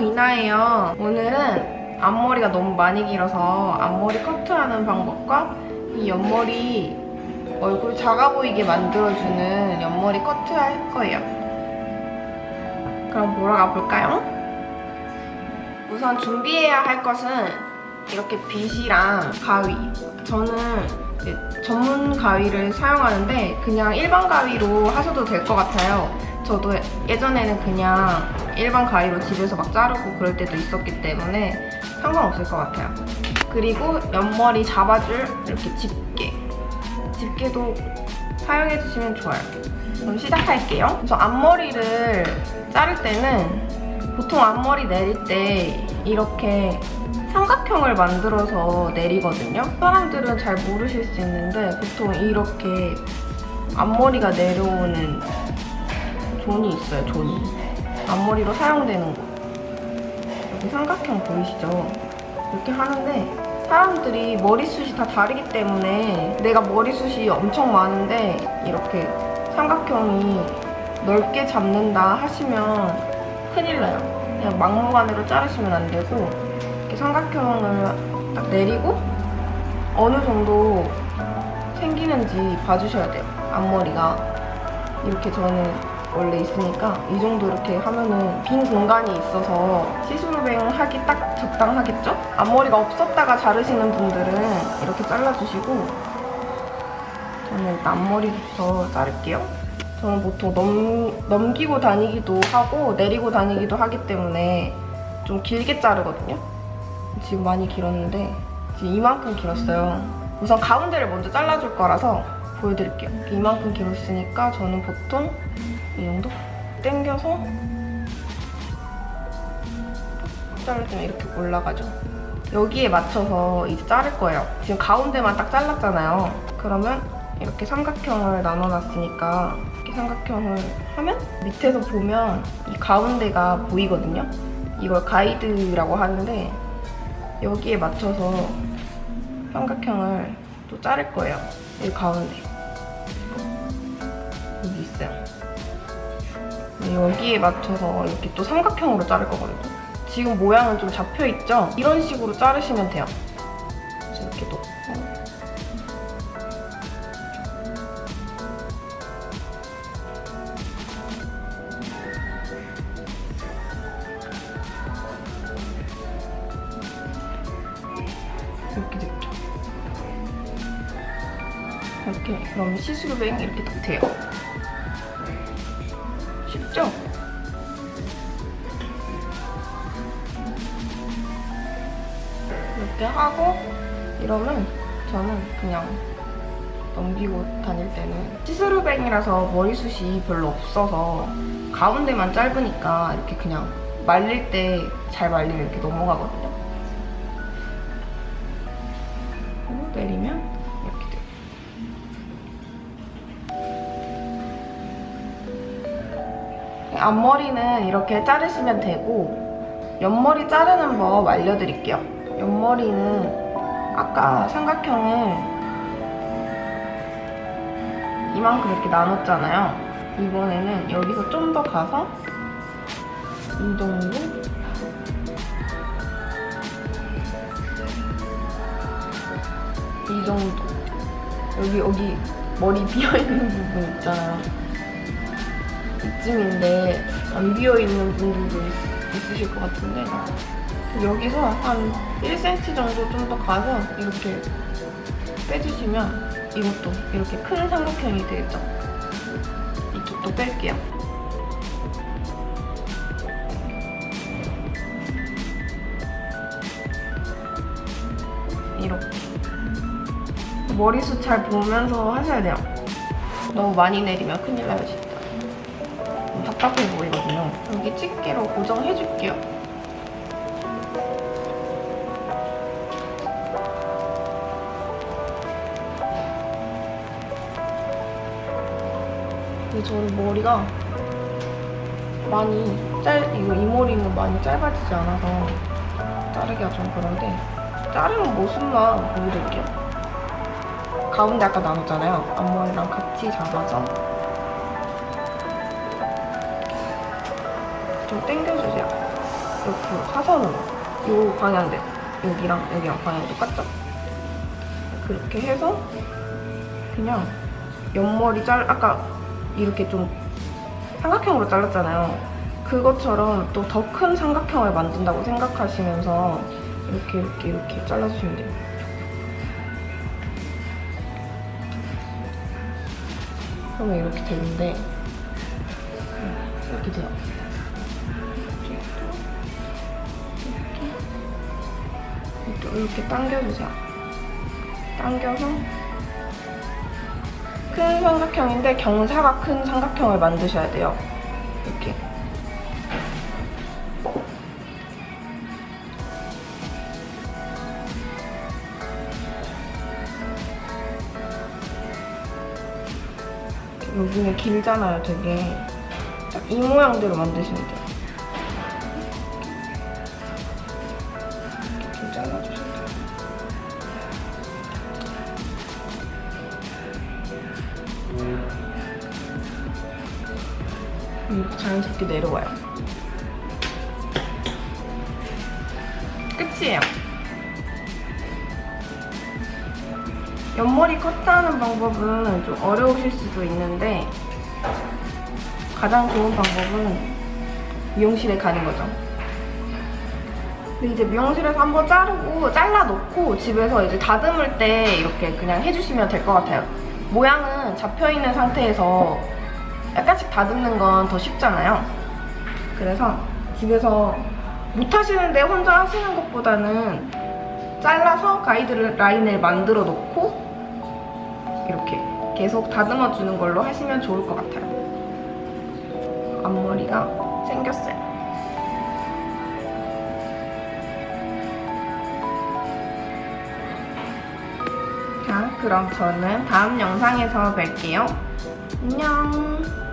이나예요. 오늘은 앞머리가 너무 많이 길어서 앞머리 커트하는 방법과 이 옆머리 얼굴 작아 보이게 만들어주는 옆머리 커트 할 거예요. 그럼 보러 가볼까요? 우선 준비해야 할 것은 이렇게 빗이랑 가위. 저는 전문 가위를 사용하는데 그냥 일반 가위로 하셔도 될 것 같아요. 저도 예전에는 그냥 일반 가위로 집에서 막 자르고 그럴 때도 있었기 때문에 상관없을 것 같아요. 그리고 옆머리 잡아줄 이렇게 집게. 집게도 사용해주시면 좋아요. 그럼 시작할게요. 저 앞머리를 자를 때는 보통 앞머리 내릴 때 이렇게 삼각형을 만들어서 내리거든요. 사람들은 잘 모르실 수 있는데 보통 이렇게 앞머리가 내려오는 존이 있어요, 존이. 앞머리로 사용되는 곳. 여기 삼각형 보이시죠? 이렇게 하는데 사람들이 머리숱이 다 다르기 때문에 내가 머리숱이 엄청 많은데 이렇게 삼각형이 넓게 잡는다 하시면 큰일 나요. 그냥 막무가내로 자르시면 안 되고 이렇게 삼각형을 딱 내리고 어느 정도 생기는지 봐주셔야 돼요. 앞머리가 이렇게 저는 원래 있으니까 이 정도 이렇게 하면은 빈 공간이 있어서 시스루뱅 하기 딱 적당하겠죠? 앞머리가 없었다가 자르시는 분들은 이렇게 잘라주시고 저는 일단 앞머리부터 자를게요. 저는 보통 넘, 넘기고 다니기도 하고 내리고 다니기도 하기 때문에 좀 길게 자르거든요. 지금 많이 길었는데 지금 이만큼 길었어요. 우선 가운데를 먼저 잘라줄 거라서 보여드릴게요. 이만큼 길었으니까 저는 보통 이 정도? 당겨서 자르면 이렇게 올라가죠. 여기에 맞춰서 이제 자를 거예요. 지금 가운데만 딱 잘랐잖아요. 그러면 이렇게 삼각형을 나눠놨으니까 이렇게 삼각형을 하면 밑에서 보면 이 가운데가 보이거든요. 이걸 가이드라고 하는데 여기에 맞춰서 삼각형을 또 자를 거예요. 이 가운데. 여기 있어요. 여기에 맞춰서 이렇게 또 삼각형으로 자를 거거든요. 지금 모양은 좀 잡혀있죠? 이런 식으로 자르시면 돼요. 이렇게 놓고 이렇게 됐죠. 이렇게 그럼 시스루뱅 이렇게 딱 돼요. 이렇게 하고 이러면 저는 그냥 넘기고 다닐 때는 시스루뱅이라서 머리숱이 별로 없어서 가운데만 짧으니까 이렇게 그냥 말릴 때 잘 말리면 이렇게 넘어가거든요. 내리면 이렇게 돼요. 앞머리는 이렇게 자르시면 되고 옆머리 자르는 법 알려드릴게요. 옆머리는 아까 삼각형을 이만큼 이렇게 나눴잖아요. 이번에는 여기서 좀 더 가서 이 정도 이 정도 여기 여기 머리 비어있는 부분 있잖아요. 이쯤인데 안 비어있는 분들도 있, 으실 것 같은데 여기서 한 1cm 정도 좀 더 가서 이렇게 빼주시면 이것도 이렇게 큰 삼각형이 되겠죠? 이쪽도 뺄게요. 이렇게 머리숱 잘 보면서 하셔야 돼요. 너무 많이 내리면 큰일 나요, 진짜. 답답해 보이거든요. 여기 집게로 고정해줄게요. 근데 저는 머리가 많이 짧, 이거 이 머리는 많이 짧아지지 않아서 자르기가 좀 그런데 자르는 모습만 보여드릴게요. 가운데 아까 나눴잖아요. 앞머리랑 같이 잡아서 좀 당겨주세요. 이렇게 사선으로 요 방향대 여기랑 여기랑 방향 똑같죠? 그렇게 해서 그냥 옆머리 잘 아까 이렇게 좀 삼각형으로 잘랐잖아요. 그것처럼 또 더 큰 삼각형을 만든다고 생각하시면서 이렇게 이렇게 이렇게 잘라주시면 돼요. 그러면 이렇게 되는데 음, 이렇게 돼요. 이렇게 이렇게 당겨주세요. 당겨서 큰 삼각형인데 경사가 큰 삼각형을 만드셔야 돼요. 이렇게. 여기는 길잖아요, 되게. 딱이 모양대로 만드시면 돼요. 자연스럽게 내려와요. 끝이에요. 옆머리 커트하는 방법은 좀 어려우실 수도 있는데 가장 좋은 방법은 미용실에 가는 거죠. 근데 이제 미용실에서 한번 자르고 잘라놓고 집에서 이제 다듬을 때 이렇게 그냥 해주시면 될 것 같아요. 모양은 잡혀있는 상태에서 약간씩 다듬는 건 더 쉽잖아요. 그래서 집에서 못하시는데 혼자 하시는 것보다는 잘라서 가이드 라인을 만들어 놓고 이렇게 계속 다듬어 주는 걸로 하시면 좋을 것 같아요. 앞머리가 생겼어요. 자, 그럼 저는 다음 영상에서 뵐게요. 안녕.